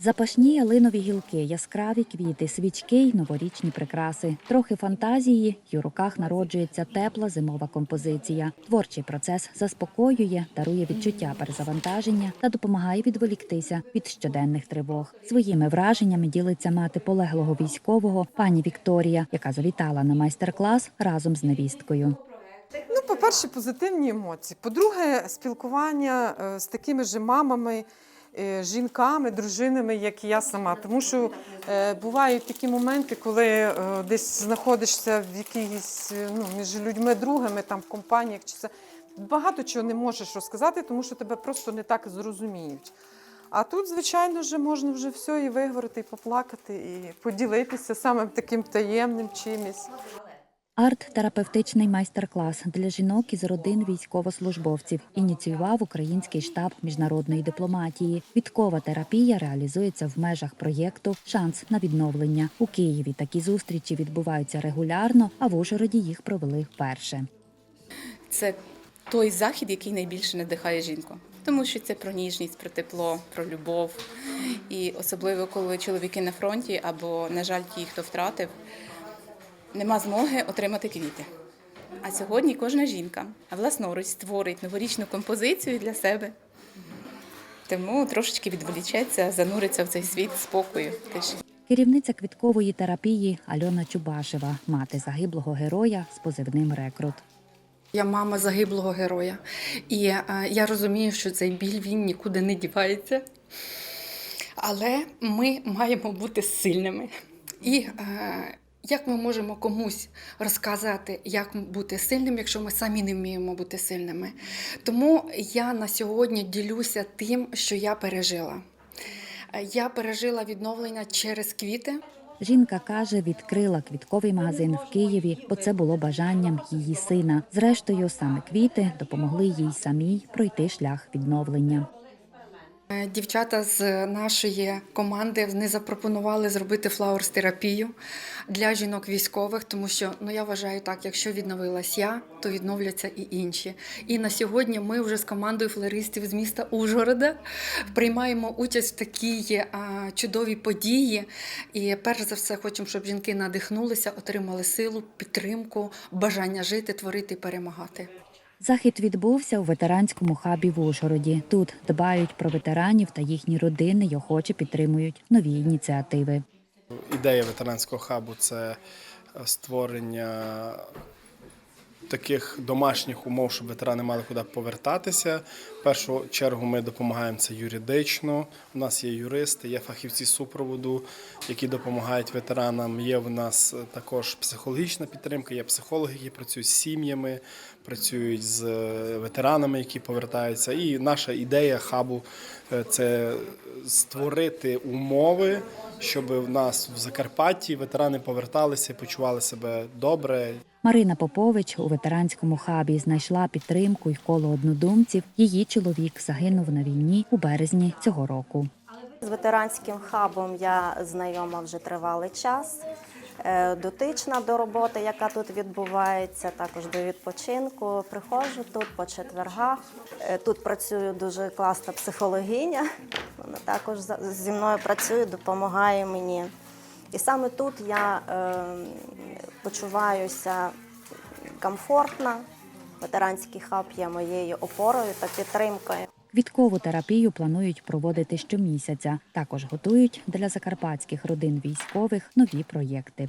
Запашні ялинові гілки, яскраві квіти, свічки й новорічні прикраси. Трохи фантазії, й у руках народжується тепла зимова композиція. Творчий процес заспокоює, дарує відчуття перезавантаження та допомагає відволіктися від щоденних тривог. Своїми враженнями ділиться мати полеглого військового пані Вікторія, яка завітала на майстер-клас разом з невісткою. Ну, по-перше, позитивні емоції. По-друге, спілкування е, з такими ж мамами, жінками, дружинами, як і я сама. Тому що е, бувають такі моменти, коли е, десь знаходишся в якійсь е, ну, між людьми другими, там в компаніях чи це. Багато чого не можеш розказати, тому що тебе просто не так зрозуміють. А тут, звичайно ж, можна вже все і виговорити, і поплакати, і поділитися самим таким таємним чимось. Арт-терапевтичний майстер-клас для жінок із родин військовослужбовців ініціював український штаб міжнародної дипломатії. Квіткова терапія реалізується в межах проєкту Шанс на відновлення у Києві. Такі зустрічі відбуваються регулярно, а в Ужгороді їх провели вперше. Це той захід, який найбільше надихає жінку. Тому що це про ніжність, про тепло, про любов. І особливо, коли чоловіки на фронті або, на жаль, ті, хто втратив, нема змоги отримати квіти. А сьогодні кожна жінка власноруч створить новорічну композицію для себе. Тому трошечки відволічеться, зануриться в цей світ спокою. тиші. Керівниця квіткової терапії Альона Чубашева, мати загиблого героя з позивним Рекрут. Я мама загиблого героя, і е, я розумію, що цей біль він нікуди не дівається. Але ми маємо бути сильними. І е, як ми можемо комусь розказати, як бути сильним, якщо ми самі не вміємо бути сильними? Тому я на сьогодні ділюся тим, що я пережила. Е, Я пережила відновлення через квіти. Жінка каже, відкрила квітковий магазин в Києві, бо це було бажанням її сина. Зрештою, саме квіти допомогли їй самій пройти шлях відновлення. Е, Дівчата з нашої команди вони запропонували зробити флаурс-терапію для жінок військових, тому що ну я вважаю так, якщо відновилась я, то відновляться і інші. І на сьогодні ми вже з командою флористів з міста Ужгорода приймаємо участь в такій а, чудовій події. І перш за все хочемо, щоб жінки надихнулися, отримали силу, підтримку, бажання жити, творити і перемагати. Захід відбувся у ветеранському хабі в Ужгороді. Тут дбають про ветеранів та їхні родини й охоче підтримують нові ініціативи. Ідея ветеранського хабу це е, створення таких домашніх умов, щоб ветерани мали куди повертатися. В першу чергу ми допомагаємо це юридично. У нас є юристи, є фахівці супроводу, які допомагають ветеранам. Є в нас також психологічна підтримка, є психологи, які працюють з сім'ями, працюють з е, ветеранами, які повертаються. І наша ідея хабу е, це створити умови, щоб в нас в Закарпатті ветерани поверталися, почували себе добре. Марина Попович у ветеранському хабі знайшла підтримку й коло однодумців. Її чоловік загинув на війні у березні цього року. З ветеранським хабом я знайома вже тривалий час. Е, Дотична до роботи, яка тут відбувається, також до відпочинку. Приходжу тут по четвергах. Е, Тут працює дуже класна психологиня. Вона також зі мною працює, допомагає мені. І саме тут я е, почуваюся комфортно. Ветеранський хаб є моєю опорою та підтримкою. Квіткову терапію планують проводити щомісяця. Також готують для закарпатських родин військових нові проєкти.